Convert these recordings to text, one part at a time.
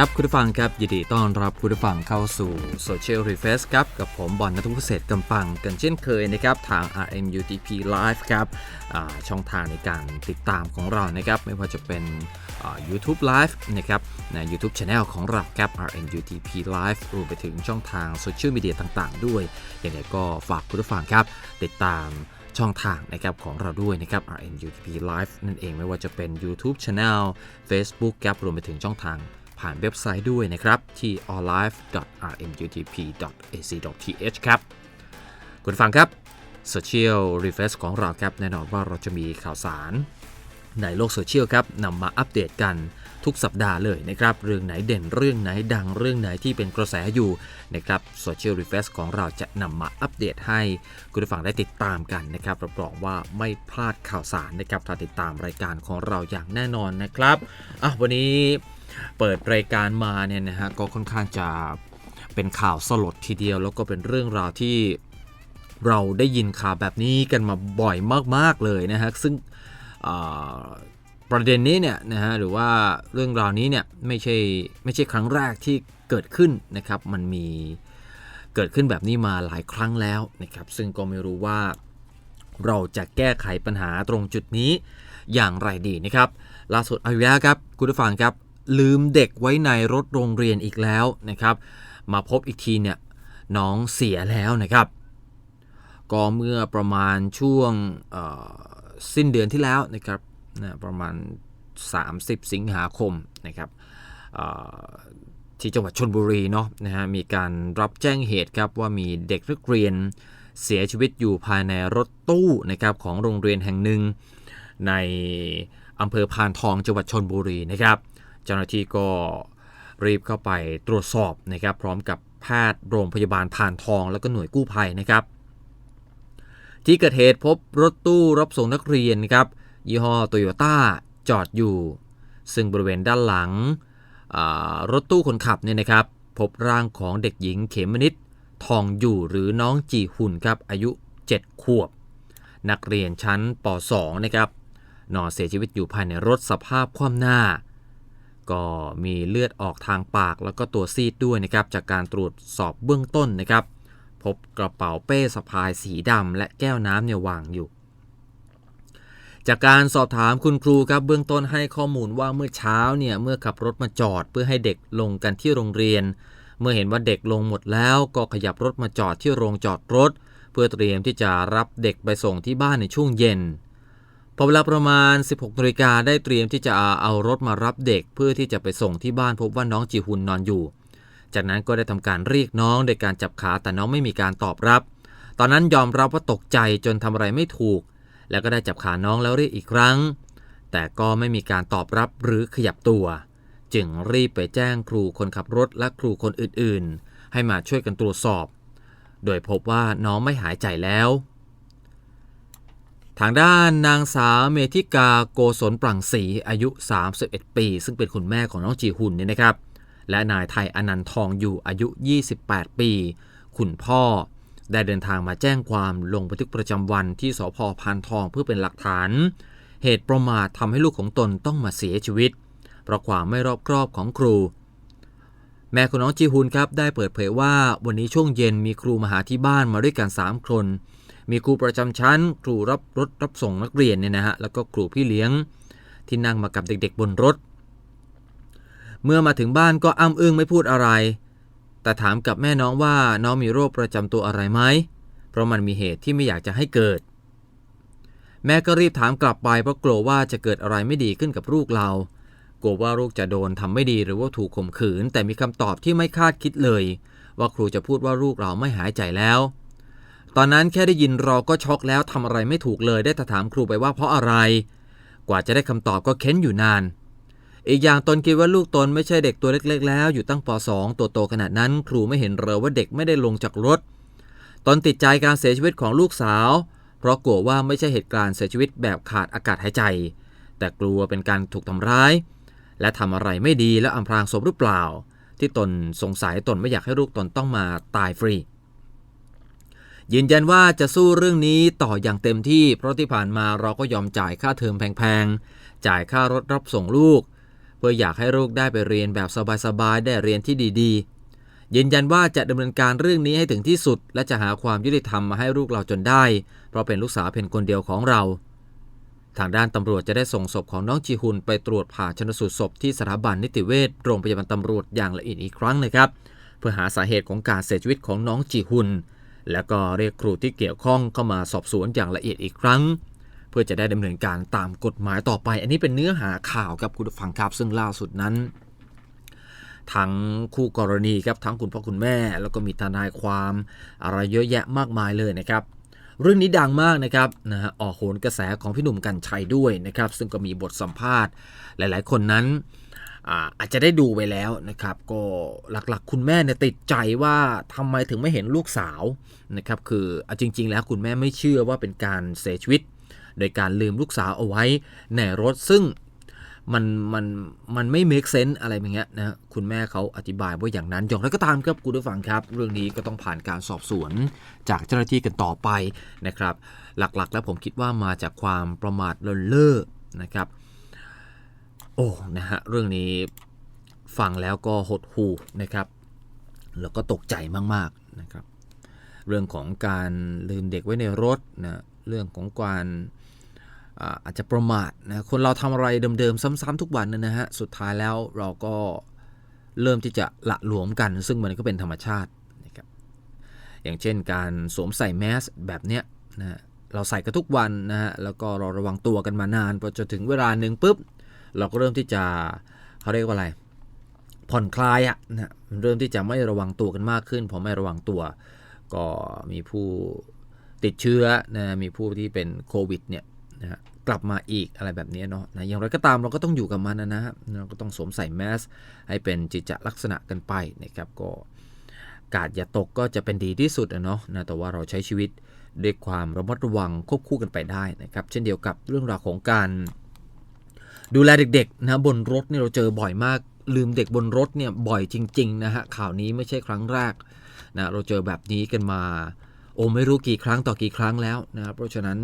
ครับคุณผู้ฟังครับยินดีต้อนรับคุณผู้ฟังเข้าสู่ Social r e f r e s h ครับ กับผมบอลนัทวุฒิเศษกำปังกันเช่นเคยนะครับทาง RMUTP Live ครับช่องทางในการติดตามของเรานะครับ ไม่ว่าจะเป็น YouTube Live นะครับใน YouTube Channel ของเราครับ RMUTP Live รวมไปถึงช่องทางโซเชียลมีเดียต่าง ๆ ด้วยยังไงก็ฝากคุณผู้ฟังครับ ติดตามช่องทางนะครับของเราด้วยนะครับ RNUTP Live นั่นเองไม่ว่าจะเป็น YouTube Channel Facebook ครับรวมไปถึงช่องทาง ผ่านเว็บไซต์ด้วยนะครับที่ alllive.rmutp.ac.th ครับ คุณฟังครับ Social Refresh ของเราครับแน่นอนว่าเราจะมีข่าวสาร ในโลกโซเชียลครับนำมาอัปเดตกันทุกสัปดาห์เลยนะครับ เรื่องไหนเด่นเรื่องไหนดังเรื่องไหนที่เป็นกระแสอยู่นะครับโซเชียลรีเฟสของเราจะนำมาอัปเดตให้ คุณผู้ฟังได้ติดตามกันนะครับรับรองว่าไม่พลาดข่าวสารนะครับถ้าติดตามรายการของเราอย่างแน่นอนนะครับอะวันนี้เปิดรายการมาเนี่ยนะฮะก็ค่อนข้างจะเป็นข่าวสลดทีเดียว แล้วก็เป็นเรื่องราวที่เราได้ยินข่าวแบบนี้กันมาบ่อยมากๆเลยนะฮะซึ่ง ประเด็นนี้เนี่ยนะฮะหรือว่าเรื่องราวนี้เนี่ยไม่ใช่ไม่ใช่ครั้งแรกที่เกิดขึ้นนะครับมันมีเกิดขึ้นแบบนี้มาหลายครั้งแล้วนะครับซึ่งก็ไม่รู้ว่าเราจะแก้ไขปัญหาตรงจุดนี้อย่างไรดีนะครับล่าสุดอายุแล้วครับคุณผู้ฟังครับลืมเด็กไว้ในรถโรงเรียนอีกแล้วนะครับมาพบอีกทีเนี่ยน้องเสียแล้วนะครับก็เมื่อประมาณช่วง สิ้นเดือนที่แล้วนะครับนะประมาณ 30 สิงหาคมนะครับที่จังหวัดชนบุรีเนาะนะฮะมีการรับแจ้งเหตุครับว่ามีเด็กนักเรียนเสียชีวิตอยู่ภายในรถตู้นะครับของโรงเรียนแห่งหนึ่ง ในอำเภอพานทองจังหวัดชนบุรีนะครับเจ้าหน้าที่ก็รีบเข้าไปตรวจสอบนะครับพร้อมกับแพทย์โรงพยาบาลพานทองแล้วก็หน่วยกู้ภัยนะครับ ที่เกิดเหตุพบรถตู้รับส่งนักเรียนครับ ยี่ห้อโตโยต้าจอดอยู่ ซึ่งบริเวณด้านหลังรถตู้คนขับเนี่ยนะครับ พบร่างของเด็กหญิงเขมนิดทองอยู่หรือน้องจีหุ่นครับอายุ 7 ขวบ นักเรียนชั้นป .2 นะครับนอนเสียชีวิตอยู่ภายในรถสภาพคว่ำหน้า ก็มีเลือดออกทางปากแล้วก็ตัวซีดด้วยนะครับ จากการตรวจสอบเบื้องต้นนะครับ พบกระเป๋าเป้สะพายสีดำและแก้วน้ำเนี่ยวางอยู่ จากการสอบถามคุณครูครับเบื้องต้นให้ข้อมูลว่าเมื่อเช้าเนี่ยเมื่อขับรถมาจอดเพื่อให้เด็กลงกันที่โรงเรียน เมื่อเห็นว่าเด็กลงหมดแล้วก็ขยับรถมาจอดที่โรงจอดรถ เพื่อเตรียมที่จะรับเด็กไปส่งที่บ้านในช่วงเย็นพอเวลาประมาณ 16นาฬิกาได้เตรียมที่จะเอารถมารับเด็ก เพื่อที่จะไปส่งที่บ้านพบว่าน้องจีฮุนนอนอยู่ จากนั้นก็ได้ทำการเรียกน้องโดยการจับขาแต่น้องไม่มีการตอบรับ ตอนนั้นยอมรับว่าตกใจจนทำอะไรไม่ถูก แล้วก็ได้จับขาน้องแล้วเรียกอีกครั้ง แต่ก็ไม่มีการตอบรับหรือขยับตัว จึงรีบไปแจ้งครูคนขับรถและครูคนอื่นๆ ให้มาช่วยกันตรวจสอบ โดยพบว่าน้องไม่หายใจแล้วทางด้านนางสาวเมธิกาโกศลปรังศรีอายุ 31 ปี ซึ่งเป็นคุณแม่ของน้องจีหุ่นเนี่ยนะครับ และนายไทยอนันทองอยู่อายุ 28 ปี คุณพ่อได้เดินทางมาแจ้งความลงบันทึกประจำวันที่สพพานทองเพื่อเป็นหลักฐาน เหตุประมาททำให้ลูกของตนต้องมาเสียชีวิต เพราะความไม่รอบครอบของครู แม่ของน้องจีฮุนครับได้เปิดเผยว่าวันนี้ช่วงเย็นมีครูมาหาที่บ้านมาด้วยกัน 3 คน มีครูประจำชั้น ครูรับรถรับส่งนักเรียนเนี่ยนะฮะแล้วก็ครูพี่เลี้ยง ที่นั่งมากับเด็กๆบนรถ เมื่อมาถึงบ้านก็อ้ำอึ้งไม่พูดอะไร แต่ถามกับแม่น้องว่าน้องมีโรคประจำตัวอะไรไหม เพราะมันมีเหตุที่ไม่อยากจะให้เกิด แม่ก็รีบถามกลับไปเพราะกลัวว่าจะเกิดอะไรไม่ดีขึ้นกับลูกเรา กลัวว่าลูกจะโดนทำไม่ดีหรือว่าถูกข่มขืน แต่มีคำตอบที่ไม่คาดคิดเลย ว่าครูจะพูดว่าลูกเราไม่หายใจแล้ว ตอนนั้นแค่ได้ยินเราก็ช็อกแล้วทำอะไรไม่ถูกเลยได้แต่ถามครูไปว่าเพราะอะไร กว่าจะได้คำตอบก็เค้นอยู่นาน อีกอย่างตนคิดว่าลูกตนไม่ใช่เด็กตัวเล็กๆ แล้ว อยู่ตั้งป .2 ตัวโตขนาดนั้น ครูไม่เห็นเลยว่าเด็กไม่ได้ลงจากรถ ตนติดใจการเสียชีวิตของลูกสาว เพราะกลัวว่าไม่ใช่เหตุการณ์เสียชีวิตแบบขาดอากาศหายใจ แต่กลัวเป็นการถูกทำร้าย และทำอะไรไม่ดีและอำพรางศพหรือเปล่า ที่ตนสงสัยตนไม่อยากให้ลูกตนต้องมาตายฟรียืนยันว่าจะสู้เรื่องนี้ต่ออย่างเต็มที่ เพราะที่ผ่านมาเราก็ยอมจ่ายค่าเทอมแพงๆ จ่ายค่ารถรับส่งลูก พื่ออยากให้ลูกได้ไปเรียนแบบสบายๆได้เรียนที่ดีๆ ยืนยันว่าจะดำเนินการเรื่องนี้ให้ถึงที่สุด และจะหาความยุติธรรมมาให้ลูกเราจนได้ เพราะเป็นลูกสาวเพียงคนเดียวของเรา ทางด้านตำรวจจะได้ส่งศพของน้องจีฮุนไปตรวจผ่าชนสูตรศพที่สถาบันนิติเวชโรงพยาบาลตำรวจอย่างละเอียดอีกครั้งนะครับ เพื่อหาสาเหตุของการเสียชีวิตของน้องจีฮุน แล้วก็เรียกครูที่เกี่ยวข้องเข้ามาสอบสวนอย่างละเอียดอีกครั้ง พื่อจะได้ดำเนินการตามกฎหมายต่อไป อันนี้เป็นเนื้อหาข่าวครับคุณฟังครับซึ่งล่าสุดนั้น ทั้งคู่กรณีครับทั้งคุณพ่อคุณแม่ แล้วก็มีทนายความอะไรเยอะแยะมากมายเลยนะครับเรื่องนี้ดังมากนะครับนะฮะออกโหนกระแสของพี่หนุ่มกัญชัยด้วยนะครับ ซึ่งก็มีบทสัมภาษณ์ หลาย ๆ คนนั้นอาจจะได้ดูไปแล้วนะครับ ก็หลักๆ คุณแม่เนี่ยติดใจว่าทำไมถึงไม่เห็นลูกสาวนะครับ คืออจริง ๆ แล้วคุณแม่ไม่เชื่อว่าเป็นการเสียชีวิต โดยการลืมลูกสาวเอาไว้ในรถซึ่งมันมันมันไม่ make sense อะไรอย่างเงี้ยนะคุณแม่เขาอธิบายว่าอย่างนั้นอย่างไรก็ตามครับคุณผู้ฟังครับ เรื่องนี้ก็ต้องผ่านการสอบสวนจากเจ้าหน้าที่กันต่อไปนะครับ หลักๆ แล้วผมคิดว่ามาจากความประมาทเลินเล่อนะครับ โอ้นะฮะเรื่องนี้ฟังแล้วก็หดหูนะครับ แล้วก็ตกใจมากๆนะครับ เรื่องของการลืมเด็กไว้ในรถนะ เรื่องของการอาจจะประมาทนะคนเราทำอะไรเดิมๆซ้ำๆทุกวันนะฮะสุดท้ายแล้วเราก็เริ่มที่จะละหลวมกัน ซึ่งมันก็เป็นธรรมชาตินะครับอย่างเช่นการสวมใส่แมสแบบเนี้ยนะฮะเราใส่กันทุกวันนะฮะแล้วก็เราระวังตัวกันมานานพอจะถึงเวลาหนึ่งปุ๊บ เราก็เริ่มที่จะเขาเรียกว่าอะไรผ่อนคลายอะนะเริ่มที่จะไม่ระวังตัวกันมากขึ้นพอไม่ระวังตัว ก็มีผู้ ติดเชื้อนะมีผู้ที่เป็นโควิดเนี่ยนะฮะกลับมาอีกอะไรแบบนี้เนาะนะอย่างไรก็ตามเราก็ต้องอยู่กับมันนะนะฮะเราก็ต้องสวมใส่แมสให้เป็นจิตจลักษณะกันไปนะครับก็กาดอย่าตกก็จะเป็นดีที่สุดนะเนาะนะแต่ว่าเราใช้ชีวิตด้วยความระมัดระวังควบคู่กันไปได้นะครับ เช่นเดียวกับเรื่องราวของการดูแลเด็กๆนะบนรถนี่เราเจอบ่อยมาก ลืมเด็กบนรถเนี่ยบ่อยจริงๆนะฮะข่าวนี้ไม่ใช่ครั้งแรกนะเราเจอแบบนี้กันมา โอ้ไม่รู้กี่ครั้งต่อกี่ครั้งแล้วนะครับเพราะฉะนั้น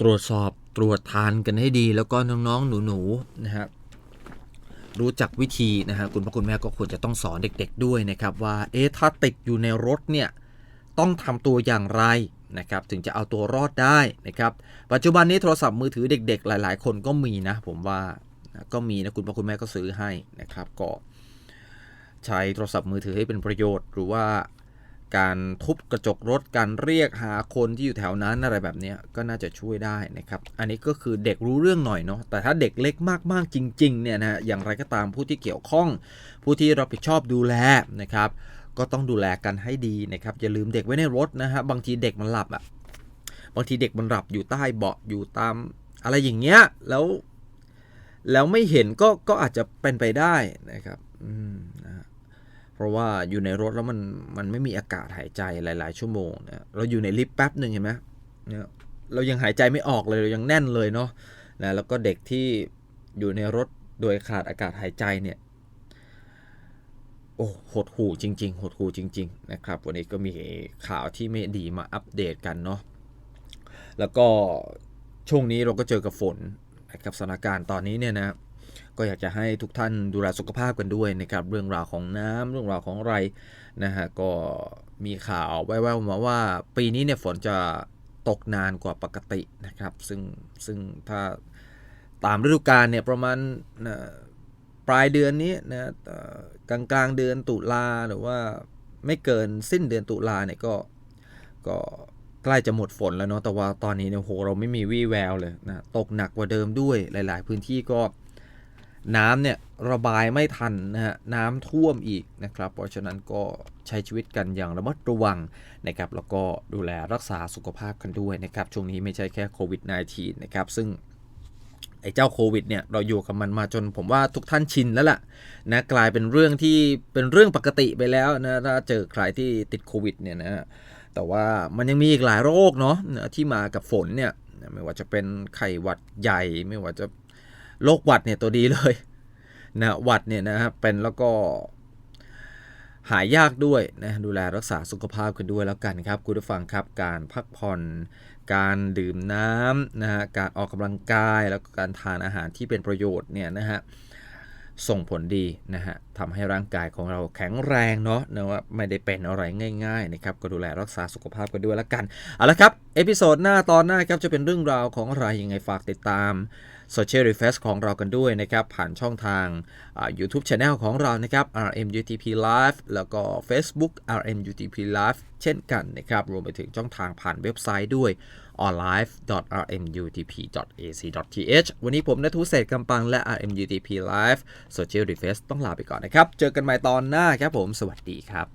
ตรวจสอบตรวจทานกันให้ดี แล้วก็น้องๆหนูๆนะฮะรู้จักวิธีนะฮะคุณพ่อคุณแม่ก็ควรจะต้องสอนเด็ก ๆ ด้วยนะครับว่าเอ๊ะถ้าติดอยู่ในรถเนี่ยต้องทำตัวอย่างไรนะครับถึงจะเอาตัวรอดได้นะครับปัจจุบันนี้โทรศัพท์มือถือเด็ก ๆ หลาย ๆ คนก็มีนะผมว่าก็มีนะคุณพ่อคุณแม่ก็ซื้อให้นะครับก็ใช้โทรศัพท์มือถือให้เป็นประโยชน์ หรือว่า การทุบกระจกรถการเรียกหาคนที่อยู่แถวนั้นอะไรแบบนี้ก็น่าจะช่วยได้นะครับ อันนี้ก็คือเด็กรู้เรื่องหน่อยเนาะแต่ถ้าเด็กเล็กมากๆจริงๆเนี่ยนะอย่างไรก็ตามผู้ที่เกี่ยวข้อง ผู้ที่รับผิดชอบดูแลนะครับ ก็ต้องดูแลกันให้ดีนะครับอย่าลืมเด็กไว้ในรถนะฮะบางทีเด็กมันหลับอะ่ะบางทีเด็กมันหลับอยู่ใต้เบาะอยู่ตาม อะไรอย่างเงี้ยแล้วแล้วไม่เห็นก็ก็อาจจะเป็นไปได้นะครับอืม ราะว่าอยู่ในรถแล้วมันมันไม่มีอากาศหายใจหลาย ๆ ชั่วโมงนะเราอยู่ในลิฟต์แป๊บหนึ่งเห็นไหมเนี่ยเรายังหายใจไม่ออกเลยเรายังแน่นเลยเนาะนะแล้วก็เด็กที่อยู่ในรถโดยขาดอากาศหายใจเนี่ยโอ้หดหูจริง ๆ หดหูจริง ๆ นะครับ วันนี้ก็มีข่าวที่ไม่ดีมาอัปเดตกันเนาะแล้วก็ช่วงนี้เราก็เจอกับฝนนะครับสถานการณ์ตอนนี้เนี่ยนะ ก็อยากจะให้ทุกท่านดูแลสุขภาพกันด้วยนะครับเรื่องราวของน้ำเรื่องราวของอะไรนะฮะก็มีข่าวแว่วๆมาว่า ปีนี้เนี่ยฝนจะตกนานกว่าปกตินะครับ ซึ่งซึ่งถ้าตามฤดูกาลเนี่ยประมาณนะปลายเดือนนี้นะกลางกลางเดือนตุลาหรือว่าไม่เกินสิ้นเดือนตุลาเนี่ยก็ก็ใกล้จะหมดฝนแล้วเนาะแต่ว่าตอนนี้เนี่ยโหเราไม่มีวี่แววเลยนะตกหนักกว่าเดิมด้วยหลาย ๆ พื้นที่ก็ น้ำเนี่ยระบายไม่ทันนะฮะน้ำท่วมอีกนะครับ เพราะฉะนั้นก็ใช้ชีวิตกันอย่างระมัดระวังนะครับ แล้วก็ดูแลรักษาสุขภาพกันด้วยนะครับ ช่วงนี้ไม่ใช่แค่โควิด -19 นะครับ ซึ่งไอ้เจ้าโควิดเนี่ยเราอยู่กับมันมาจนผมว่าทุกท่านชินแล้วล่ะนะกลายเป็นเรื่องที่เป็นเรื่องปกติไปแล้วนะถ้าเจอใครที่ติดโควิดเนี่ยนะ แต่ว่ามันยังมีอีกหลายโรคเนาะที่มากับฝนเนี่ยไม่ว่าจะเป็นไข้หวัดใหญ่ ไม่ว่าจะ โรคหวัดเนี่ยตัวดีเลยนะหวัดเนี่ยนะครับเป็นแล้วก็หายยากด้วยนะดูแลรักษาสุขภาพกันด้วยแล้วกันครับ คุณผู้ฟังครับการพักผ่อน การดื่มน้ำนะฮะการออกกำลังกายแล้วก็การทานอาหารที่เป็นประโยชน์เนี่ยนะฮะส่งผลดีนะฮะทำให้ร่างกายของเราแข็งแรงเนาะนะว่าไม่ได้เป็นอะไรง่ายๆนะครับก็ดูแลรักษาสุขภาพกันด้วยแล้วกันเอาละครับ เอพิโซดหน้าตอนหน้าครับจะเป็นเรื่องราวของอะไรยังไงฝากติดตาม Social Refresh ของเรากันด้วยนะครับ ผ่านช่องทางอ่า YouTube Channel ของเรานะครับ RMUTP Live แล้วก็ Facebook RMUTP Live เช่นกันนะครับ รวมไปถึงช่องทางผ่านเว็บไซต์ด้วย onlive.rmutp.ac.th วันนี้ผมนทุเศษกำปังและ RMUTP Live Social Refresh ต้องลาไปก่อนนะครับ เจอกันใหม่ตอนหน้าครับผม สวัสดีครับ